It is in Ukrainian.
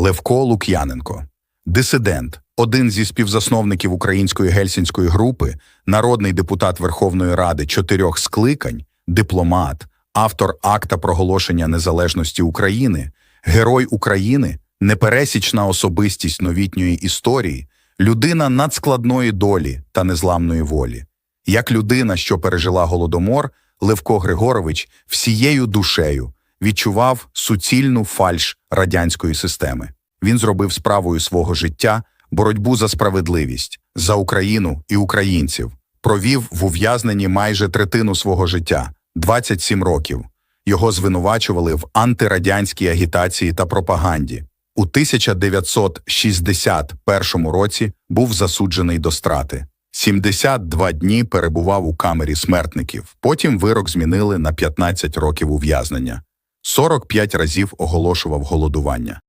Левко Лук'яненко, дисидент, один зі співзасновників української гельсінської групи, народний депутат Верховної Ради чотирьох скликань, дипломат, автор акта проголошення незалежності України, герой України, непересічна особистість новітньої історії, людина надскладної долі та незламної волі. Як людина, що пережила голодомор, Левко Григорович всією душею відчував суцільну фальш радянської системи. Він зробив справою свого життя боротьбу за справедливість, за Україну і українців, провів в ув'язненні майже третину свого життя 27 років. Його звинувачували в антирадянській агітації та пропаганді. У 1961 році був засуджений до страти. 72 дні перебував у камері смертників. Потім вирок змінили на 15 років ув'язнення. 45 разів оголошував голодування.